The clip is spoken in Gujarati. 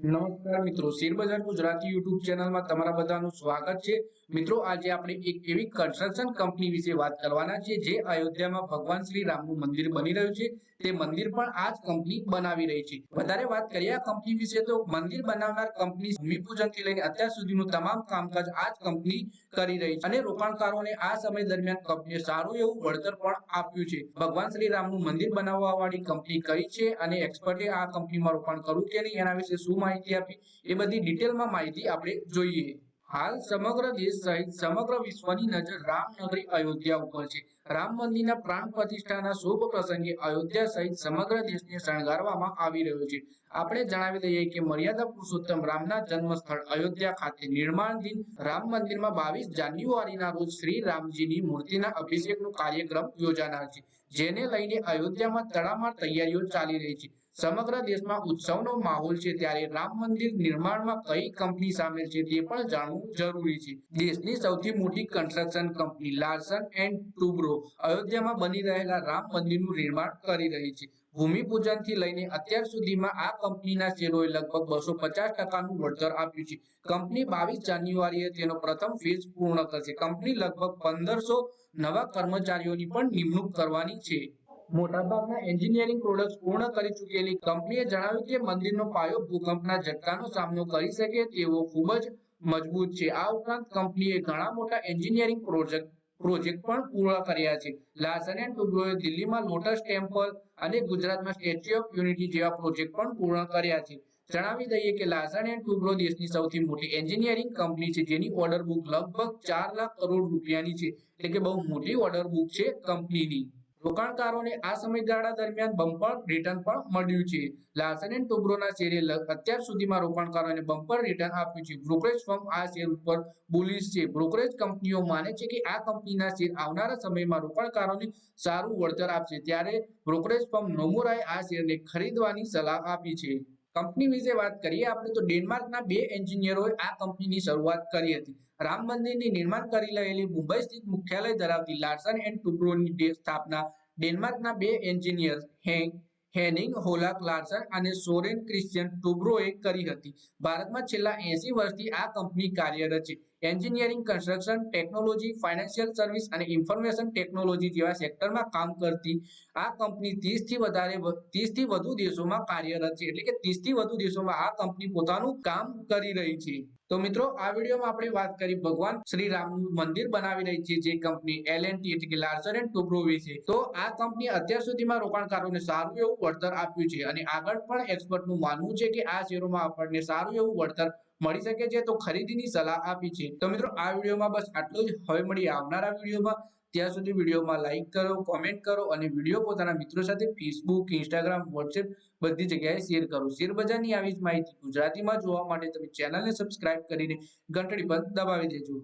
નમસ્કાર મિત્રો, શેરબજાર ગુજરાતી યુટ્યુબ ચેનલમાં તમારા બધાનું સ્વાગત છે. મિત્રો, આજે આપણે એક એવી કન્સ્ટ્રક્શન કંપની વિશે વાત કરવાના છે જે અયોધ્યામાં ભગવાન શ્રી રામનું મંદિર બની રહ્યું છે. તે મંદિર પણ આ જ કંપની બનાવી રહી છે. વધારે વાત કરીએ આ કંપની વિશે, તો મંદિર બનાવનાર કંપની ભૂમિપૂજનથી લઈને અત્યાર સુધીનું તમામ કામકાજ આ જ કંપની કરી રહી છે. અને રોકાણકારોને આ સમય દરમિયાન કંપનીએ સારું એવું વળતર પણ આપ્યું છે. ભગવાન શ્રી રામનું મંદિર બનાવવા વાળી કંપની કઈ છે અને એક્સપર્ટે આ કંપનીમાં રોકાણ કરવું કે નહીં, એના વિશે શું માહિતી આપી. એ બધી ડિટેલમાં માહિતી આપણે જોઈએ. હાલ સમગ્ર દેશ સહિત સમગ્ર વિશ્વની નજર રામનગરી અયોધ્યા ઉપર છે. રામ મંદિરના પ્રાણ પ્રતિષ્ઠાના શુભ પ્રસંગે અયોધ્યા સહિત સમગ્ર દેશને શણગારવામાં આવી રહ્યો છે. આપણે જણાવી દઈએ કે મર્યાદા પુરુષોત્તમ રામના જન્મ સ્થળ અયોધ્યા ખાતે નિર્માણધીન રામ મંદિરમાં બાવીસ જાન્યુઆરીના રોજ શ્રી રામજીની મૂર્તિના અભિષેકનો કાર્યક્રમ યોજાનાર છે, જેને લઈને અયોધ્યામાં તડામાર તૈયારીઓ ચાલી રહી છે. સમગ્ર દેશમાં ઉત્સવનો માહોલ છે ત્યારે રામ મંદિર નિર્માણમાં કઈ કંપની સામેલ છે તે પણ જાણવું જરૂરી છે. દેશની સૌથી મોટી construction company Larsen and Toubro અયોધ્યામાં બની રહેલા રામ મંદિરનું નિર્માણ કરી રહી છે. ભૂમિપૂજનથી લઈને અત્યાર સુધીમાં આ કંપનીના શેરોએ લગભગ બસો પચાસ ટકાનું વળતર આપ્યું છે. કંપની બાવીસ જાન્યુઆરીએ તેનો પ્રથમ ફેઝ પૂર્ણ કરશે. કંપની લગભગ પંદરસો નવા કર્મચારીઓની પણ નિમણૂક કરવાની છે. મોટાભાગના એન્જિનિયરિંગ પ્રોડક્ટ પૂર્ણ કરી ચૂકેલી કંપનીએ જણાવ્યું કે મંદિરનો પાયો ભૂકંપના ઝટકાનો સામનો કરી શકે તેવો ખૂબ જ મજબૂત છે. આ ઉપરાંત કંપનીએ ઘણા મોટા એન્જિનિયરિંગ પ્રોજેક્ટ પ્રોજેક્ટ પણ પૂર્ણ કર્યા છે. લાસન એન્ડ ટુબ્રોએ દિલ્હીમાં લોટસ ટેમ્પલ અને ગુજરાતમાં સ્ટેચ્યુ ઓફ યુનિટી જેવા પ્રોજેક્ટ પણ પૂર્ણ કર્યા છે. જણાવી દઈએ કે લાસન એન્ડ ટુબ્રો દેશની સૌથી મોટી એન્જિનિયરિંગ કંપની છે, જેની ઓર્ડર બુક લગભગ ચાર લાખ કરોડ રૂપિયાની છે. એટલે કે બહુ મોટી ઓર્ડર બુક છે કંપનીની. રોકાણકારોને આ સમયગાળા દરમિયાન બમ્પર રિટર્ન પણ મળ્યું છે. લાર્સન એન્ડ ટુબ્રોના શેરે અત્યાર સુધીમાં રોકાણકારોને બમ્પર રિટર્ન આપ્યું છે. બ્રોકરેજ ફર્મ આ શેર ઉપર બુલિશ છે. બ્રોકરેજ કંપનીઓ માને છે કે આ કંપનીના શેર આવનારા સમયમાં રોકાણકારોને સારું વળતર આપશે. ત્યારે બ્રોકરેજ ફર્મ નોમુરાએ આ શેરને ખરીદવાની સલાહ આપી છે. કંપની વિશે વાત કરીએ, આપણે તો ડેનમાર્કના બે એન્જિનિયરોએ આ કંપનીની શરૂઆત કરી હતી. રામ મંદિરની નિર્માણ કરી રહેલી મુંબઈ સ્થિત મુખ્યાલય ધરાવતી લાર્સન એન્ડ ટુબ્રોની સ્થાપના ડેનમાર્કના બે એન્જિનિયર હેંગ, હેનિંગ હોલાક લાર્સન અને સોરેન ક્રિશ્ચિયન ટુબ્રોએ કરી હતી. ભારતમાં છેલ્લા એસી વર્ષથી આ કંપની કાર્યરત છે. Engineering, construction, technology, financial service અને ઇન્ફોર્મેશન ટેકનોલોજી જેવા સેક્ટરમાં કામ કરતી આ કંપની ત્રીસથી વધારે ત્રીસથી વધુ દેશોમાં કાર્યરત છે. એટલે કે ત્રીસથી વધુ દેશોમાં આ કંપની પોતાનું કામ કરી રહી છે. તો મિત્રો, આ વિડીયોમાં આપણે વાત કરી ભગવાન શ્રી રામનું મંદિર બનાવી રહી છે, જે કંપની એલ એન ટી એટલે કે લાર્સન એન્ડ ટુબ્રોવી છે તો આ કંપની અત્યાર સુધીમાં રોકાણકારોને સારું એવું વળતર આપ્યું છે અને આગળ પણ એક્સપર્ટનું માનવું છે કે આ શેરોમાં આપણને સારું એવું વળતર મળી શકે છે તો ખરીદીની સલાહ આપી છે. તો મિત્રો, આ વિડીયોમાં બસ આટલું જ. હવે મળી આવનારા વિડીયોમાં. ત્યાં સુધી વિડીયોમાં લાઈક કરો કોમેન્ટ કરો અને વીડિયો પોતાના મિત્રો સાથે ફેસબુક ઇન્સ્ટાગ્રામ વોટ્સએપ બધી જગ્યાએ શેર કરો. શેરબજારની આવી જ માહિતી ગુજરાતીમાં જોવા માટે તમે ચેનલને સબસ્ક્રાઇબ કરીને ઘંટડી પર દબાવી દેજો.